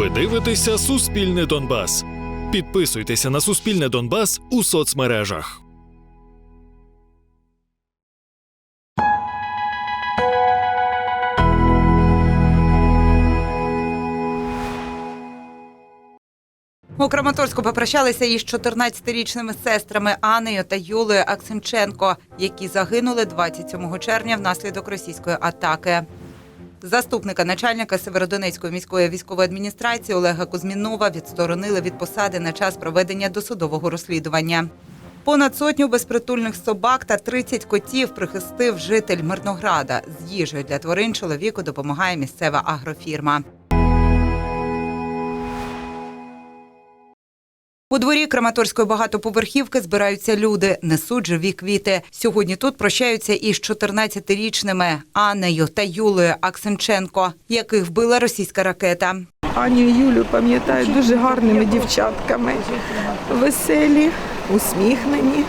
Ви дивитеся Суспільне Донбас. Підписуйтеся на Суспільне Донбас у соцмережах. У Краматорську попрощалися із 14-річними сестрами Анею та Юлею Аксенченко, які загинули 27 червня внаслідок російської атаки. Заступника начальника Северодонецької міської військової адміністрації Олега Кузьмінова відсторонили від посади на час проведення досудового розслідування. Понад сотню безпритульних собак та 30 котів прихистив житель Мирнограда. З їжею для тварин чоловіку допомагає місцева агрофірма. У дворі Краматорської багатоповерхівки збираються люди, несуть живі квіти. Сьогодні тут прощаються із 14-річними Аннею та Юлею Аксенченко, яких вбила російська ракета. Аню і Юлю пам'ятаю дуже гарними дівчатками. Веселі, усміхнені,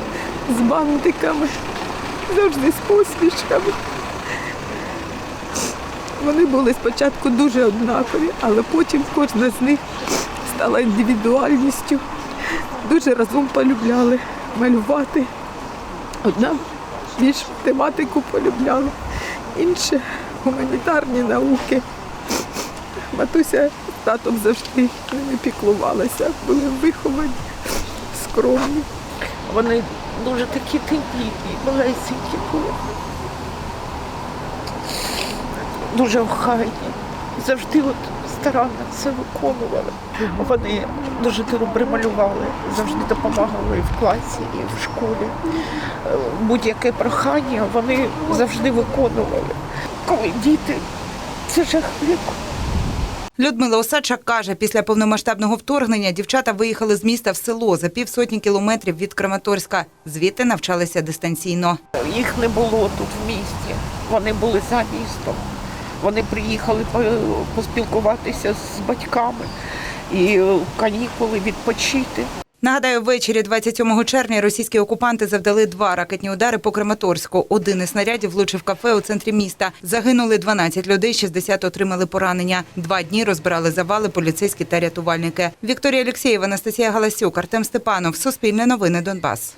з бантиками, завжди з посмішками. Вони були спочатку дуже однакові, але потім кожна з них стала індивідуальністю. Дуже разом полюбляли малювати. Одна більш тематику полюбляла, інша гуманітарні науки. Матуся татом завжди ними піклувалася, були виховані, скромні. Вони дуже такі тендітні, малесенькі були. Дуже охайні. Завжди от старанно це виконували. Вони дуже добре малювали, завжди допомагали і в класі, і в школі. Е, Будь-яке прохання вони завжди виконували. Коли діти, це жахливо. Людмила Осадчак каже, після повномасштабного вторгнення дівчата виїхали з міста в село за півсотні кілометрів від Краматорська. Звідти навчалися дистанційно. Їх не було тут в місті. Вони були за містом. Вони приїхали по- поспілкуватися з батьками і канікули відпочити. Нагадаю, ввечері 27 червня російські окупанти завдали два ракетні удари по Краматорську. Один із снарядів влучив кафе у центрі міста. Загинули 12 людей, 60 отримали поранення. Два дні розбирали завали поліцейські та рятувальники. Вікторія Олексєєва, Анастасія Галасюк, Артем Степанов. Суспільне новини Донбас.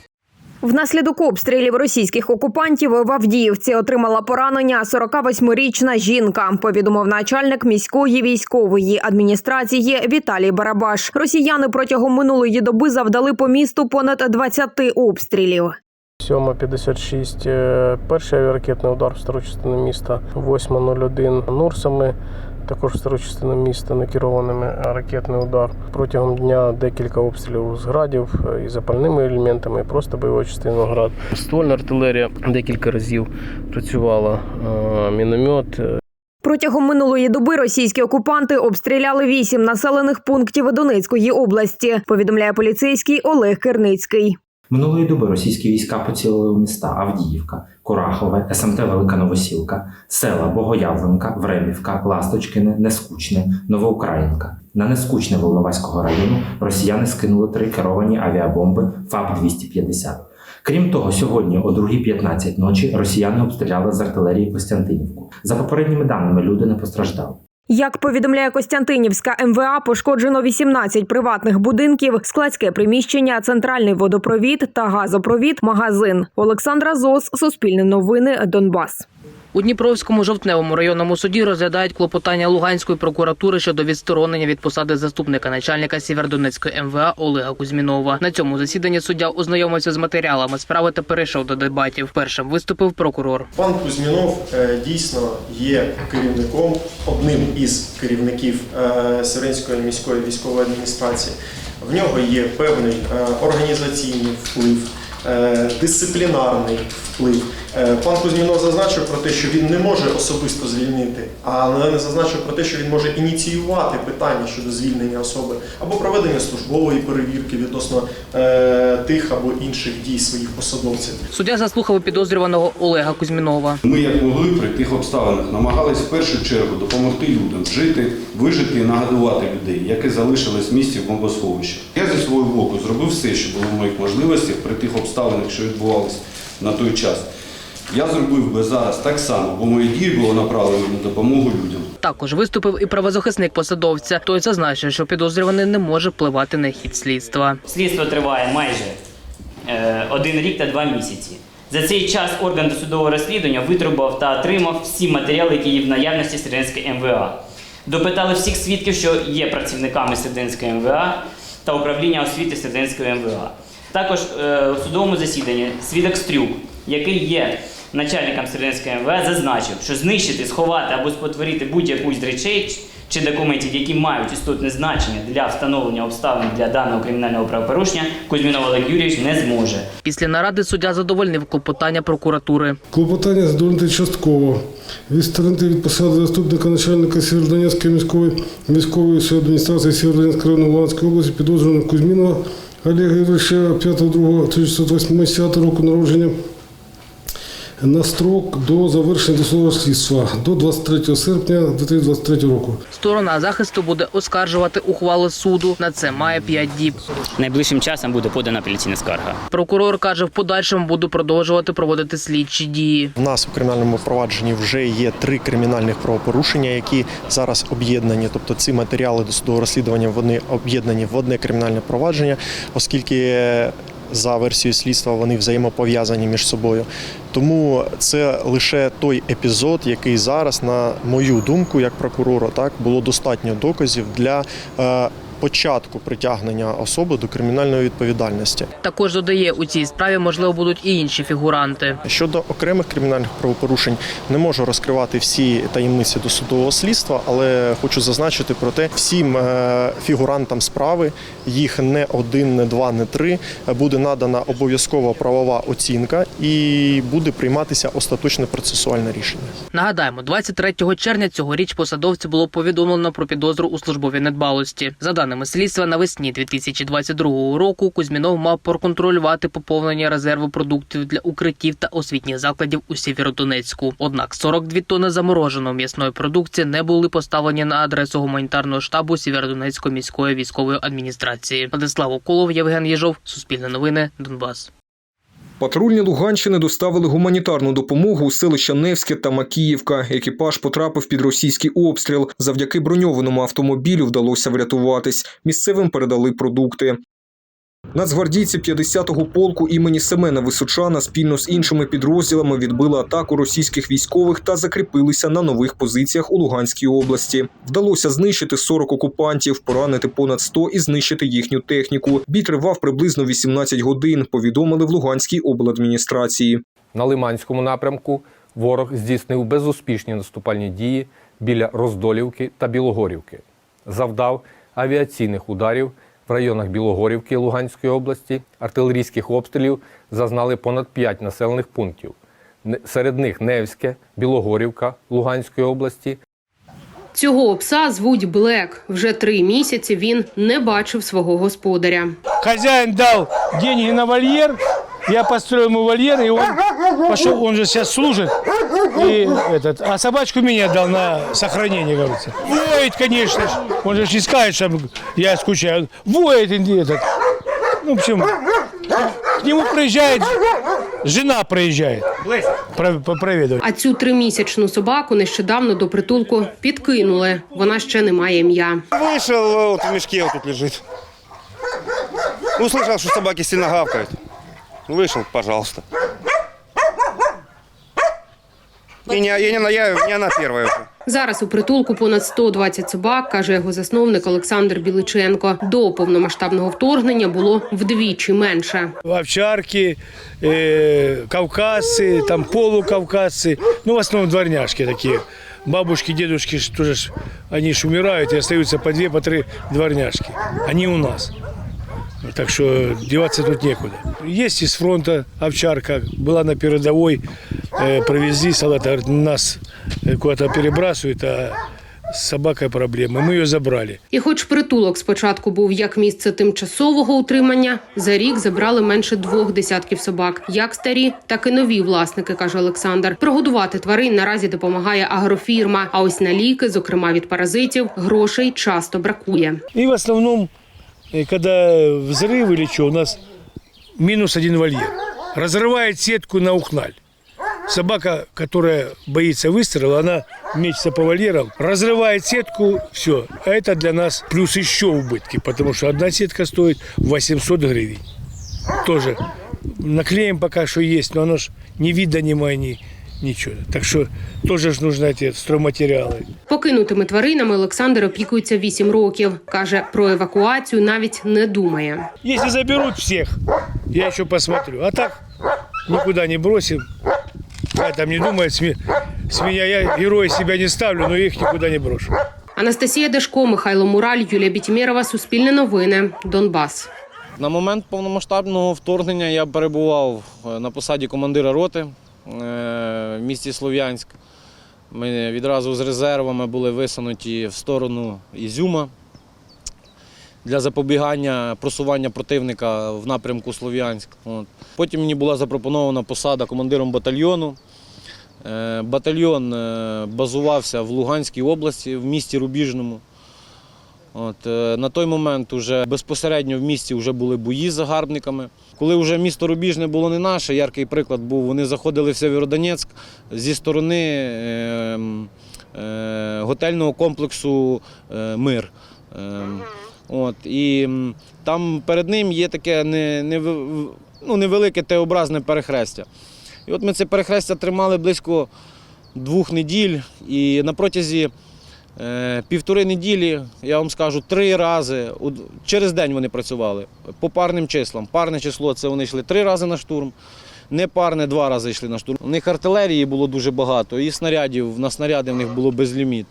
Внаслідок обстрілів російських окупантів в Авдіївці отримала поранення 48-річна жінка. Повідомив начальник міської військової адміністрації Віталій Барабаш. Росіяни протягом минулої доби завдали по місту понад 20 обстрілів. 7.56 е, перший авіаракетний удар в стару частину міста, 8.01 Нурсами, також стару частину міста некерованими ракетний удар. Протягом дня декілька обстрілів з градів е, і запальними елементами, і просто бойова частина град. Ствольна артилерія декілька разів працювала, е, міномет, е, Протягом минулої доби російські окупанти обстріляли вісім населених пунктів Донецької області. Повідомляє поліцейський Олег Керницький. Минулої доби російські війська поцілили у міста Авдіївка, Корахове, СМТ Велика Новосілка, села Богоявленка, Времівка, Ласточкине, Нескучне, Новоукраїнка. На Нескучне Волноваського району росіяни скинули три керовані авіабомби ФАП-250. Крім того, сьогодні о 2.15 ночі росіяни обстріляли з артилерії Костянтинівку. За попередніми даними, люди не постраждали. Як повідомляє Костянтинівська МВА, пошкоджено 18 приватних будинків, складське приміщення, центральний водопровід та газопровід, магазин. Олександра Зос, Суспільне новини, Донбас. У Дніпровському жовтневому районному суді розглядають клопотання Луганської прокуратури щодо відсторонення від посади заступника начальника Сєвєродонецької МВА Олега Кузьмінова. На цьому засіданні суддя ознайомився з матеріалами справи та перейшов до дебатів. Першим виступив прокурор. Пан Кузьмінов е, дійсно є керівником, одним із керівників е, Сиринської міської військової адміністрації. В нього є певний е, організаційний вплив, дисциплінарний вплив. Е, Пан Кузьмінов зазначив про те, що він не може особисто звільнити, але не зазначив про те, що він може ініціювати питання щодо звільнення особи або проведення службової перевірки відносно е, тих або інших дій своїх посадовців. Суддя заслухав підозрюваного Олега Кузьмінова. Ми, як могли при тих обставинах, намагались в першу чергу допомогти людям жити, вижити і нагодувати людей, які залишились в місті в бомбосховищі. Я зі свого боку зробив все, що було в моїх можливостях при тих обставинах, що відбувалися на той час. Я зробив би зараз так само, бо мої дії було направлено на допомогу людям. Також виступив і правозахисник посадовця. Той зазначив, що підозрюваний не може впливати на хід слідства. Слідство триває майже е, один рік та два місяці. За цей час орган досудового розслідування витрубав та отримав всі матеріали, які є в наявності Серединської МВА. Допитали всіх свідків, що є працівниками Серединської МВА та управління освіти Серединської МВА. Також е, у судовому засіданні свідок Стрюк, який є начальником Серединської МВА, зазначив, що знищити, сховати або спотворити будь-яку з речей чи документів, які мають істотне значення для встановлення обставин для даного кримінального правопорушення, Кузьмінов Олег Юрійович не зможе. Після наради суддя задовольнив клопотання прокуратури. Клопотання задовольнити частково. Відсторонити від посади заступника начальника Сєвєродонецької міської військової адміністрації Сєвєродонецького району Луганської області підозрюваного Кузьмінова Олега Ігоровича 5.2.1980 року народження на строк до завершення досудового слідства до 23 серпня 2023 року. Сторона захисту буде оскаржувати ухвали суду. На це має 5 діб. Найближчим часом буде подана апеляційна скарга. Прокурор каже, в подальшому буду продовжувати проводити слідчі дії. В нас у кримінальному провадженні вже є три кримінальних правопорушення, які зараз об'єднані. Тобто ці матеріали досудового розслідування вони об'єднані в одне кримінальне провадження, оскільки за версією слідства вони взаємопов'язані між собою. Тому це лише той епізод, який зараз, на мою думку, як прокурора, так було достатньо доказів для е, початку притягнення особи до кримінальної відповідальності. Також додає, у цій справі можливо будуть і інші фігуранти. Щодо окремих кримінальних правопорушень не можу розкривати всі таємниці досудового слідства, але хочу зазначити про те, всім е, фігурантам справи їх не один, не два, не три буде надана обов'язкова правова оцінка і буде прийматися остаточне процесуальне рішення. Нагадаємо, 23 червня цьогоріч посадовцю було повідомлено про підозру у службовій недбалості. За даними слідства, навесні 2022 року Кузьмінов мав проконтролювати поповнення резерву продуктів для укриттів та освітніх закладів у Сєвєродонецьку. Однак 42 тонни замороженої м'ясної продукції не були поставлені на адресу гуманітарного штабу Сєвєродонецької міської військової адміністрації. Владислав Околов, Євген Єжов, Суспільне новини, Донбас. Патрульні Луганщини доставили гуманітарну допомогу у селища Невське та Макіївка. Екіпаж потрапив під російський обстріл. Завдяки броньованому автомобілю вдалося врятуватись. Місцевим передали продукти. Нацгвардійці 50-го полку імені Семена Височана спільно з іншими підрозділами відбили атаку російських військових та закріпилися на нових позиціях у Луганській області. Вдалося знищити 40 окупантів, поранити понад 100 і знищити їхню техніку. Бій тривав приблизно 18 годин. Повідомили в Луганській обладміністрації. На Лиманському напрямку ворог здійснив безуспішні наступальні дії біля Роздолівки та Білогорівки. Завдав авіаційних ударів в районах Білогорівки Луганської області. Артилерійських обстрілів зазнали понад 5 населених пунктів. Серед них Невське, Білогорівка Луганської області, Цього пса звуть Блек. Вже три місяці він не бачив свого господаря. Хазяїн дав гроші на вольер, я построил ему вольер, и он пошел, он же сейчас служит, и этот, а собачку мне дал на сохранение, говорится. Воет, конечно ж, он же ж не скажет, что я скучаю, воет и этот. Ну, в общем, к нему приезжает, жена приезжает, про- по- проведывать. А цю тримісячну собаку нещодавно до притулку підкинули. Вона ще не має ім'я. Вышел, вот в мешке вот тут лежит. Услышал, что собаки сильно гавкают. Вышел, пожалуйста. И не, и не, она- я, не она первая уже. Зараз у притулку понад 120 собак, каже його засновник Олександр Біличенко. До повномасштабного вторгнення було вдвічі менше. овчарки, э, кавказцы, там полукавказцы, ну, в основном дворняжки такие. Бабушки, дедушки ж тоже, ж, они ж умирают, и остаются по две, по три дворняжки. Они у нас. Так что деваться тут некуда. Есть из фронта овчарка, была на передовой, э, провезли солдата, говорит, нас э, куда-то перебрасывают, а с собакой проблемы. Мы ее забрали. І хоч притулок спочатку був як місце тимчасового утримання, за рік забрали менше двох десятків собак, як старі, так і нові власники, каже Олександр. Прогодувати тварин наразі допомагає агрофірма. А ось на ліки, зокрема від паразитів, грошей часто бракує. И в основном, э, когда взрыв или что, у нас минус один вольер. Разрывает сетку на ухналь. собака, которая боится выстрела, она мечется по вольерам, разрывает сетку, все. А это для нас плюс еще убытки, потому что одна сетка стоит 800 гривен. Тоже наклеим пока что есть, но оно ж не видно, ни ни ничего. Так что тоже ж нужны эти стройматериалы. Покинутими тваринами Олександр опікується 8 років. Каже, про евакуацію навіть не думає. Если заберут всех, я еще посмотрю. А так никуда не бросим. Я там не думает, с ме- с меня я героя себя не ставлю, но их никуда не брошу. Анастасія Дешко, Михайло Мураль, Юлія Бітімєрова, Суспільне новини, Донбас. На момент повномасштабного вторгнення я перебував е, на посаді командира роти е, в місті Слов'янськ. Ми відразу з резервами були висунуті в сторону Ізюма для запобігання просування противника в напрямку Слов'янськ. Потім мені була запропонована посада командиром батальйону. Е, Батальйон е, базувався в Луганській області, в місті Рубіжному. От, е, на той момент уже безпосередньо в місті вже були бої з загарбниками. Коли вже місто Рубіжне було не наше, яркий приклад був, вони заходили в Сєвєродонецьк зі сторони е, е, готельного комплексу е, Мир. Е, от, і там перед ним є таке не, не, ну, невелике Т-образне перехрестя. І от ми це перехрестя тримали близько двох неділь, і на протязі Півтори неділі, я вам скажу, три рази через день вони працювали по парним числам. Парне число це вони йшли три рази на штурм, непарне два рази йшли на штурм. У них артилерії було дуже багато, і снарядів на снаряди в них було безліміт.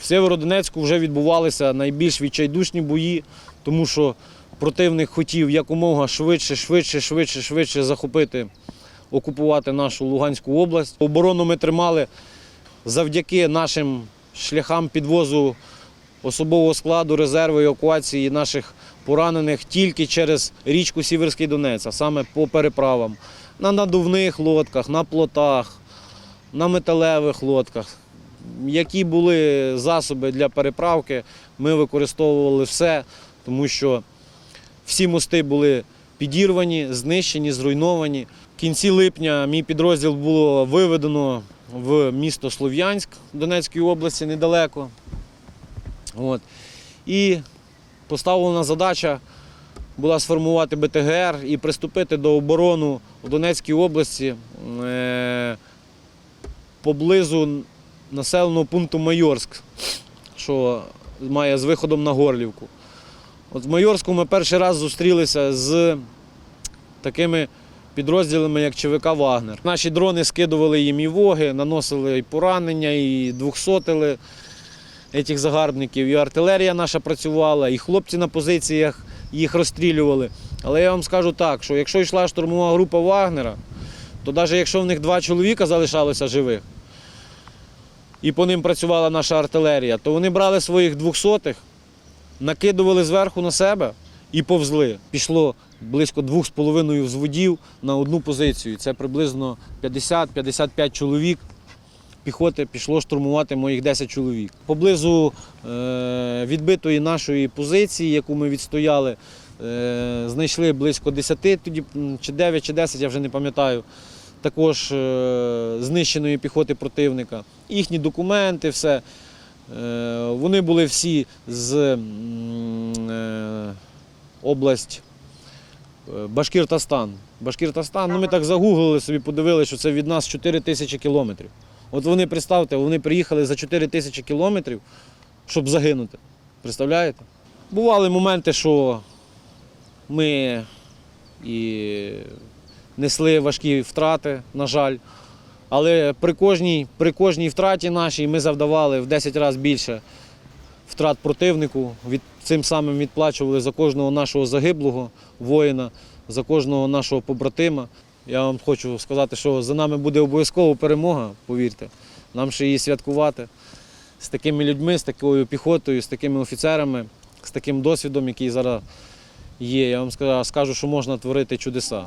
В Сєвєродонецьку вже відбувалися найбільш відчайдушні бої, тому що противник хотів якомога швидше, швидше, швидше, швидше захопити, окупувати нашу Луганську область. Оборону ми тримали завдяки нашим шляхам підвозу особового складу, резерву евакуації наших поранених тільки через річку Сіверський Донець, а саме по переправам, на надувних лодках, на плотах, на металевих лодках. Які були засоби для переправки, ми використовували все, тому що всі мости були підірвані, знищені, зруйновані. В кінці липня мій підрозділ було виведено в місто Слов'янськ Донецької області недалеко. От. І поставлена задача була сформувати БТГР і приступити до оборони в Донецькій області е- поблизу населеного пункту Майорськ, що має з виходом на Горлівку. От в Майорську ми перший раз зустрілися з такими підрозділами, як ЧВК Вагнер. Наші дрони скидували їм і воги, наносили і поранення, і двохсотили цих загарбників. І артилерія наша працювала, і хлопці на позиціях їх розстрілювали. Але я вам скажу так, що якщо йшла штурмова група Вагнера, то навіть якщо в них два чоловіка залишалося живих, і по ним працювала наша артилерія, то вони брали своїх двохсотих, накидували зверху на себе і повзли. Пішло близько 2,5 взводів на одну позицію. Це приблизно 50-55 чоловік. Піхоти пішло штурмувати моїх 10 чоловік. Поблизу е, відбитої нашої позиції, яку ми відстояли, е, знайшли близько 10, тоді чи 9, чи 10, я вже не пам'ятаю. Також е, знищеної піхоти противника. Їхні документи, все. Вони були всі з область Башкіртостан. Башкіртостан, ну ми так загуглили собі, подивилися, що це від нас 4 тисячі кілометрів. От вони, представте, вони приїхали за 4 тисячі кілометрів, щоб загинути. Представляєте? Бували моменти, що ми і несли важкі втрати, на жаль. Але при кожній, при кожній втраті нашій ми завдавали в 10 разів більше втрат противнику. Від, цим самим відплачували за кожного нашого загиблого воїна, за кожного нашого побратима. Я вам хочу сказати, що за нами буде обов'язково перемога, повірте. Нам ще її святкувати з такими людьми, з такою піхотою, з такими офіцерами, з таким досвідом, який зараз є. Я вам скажу- що можна творити чудеса.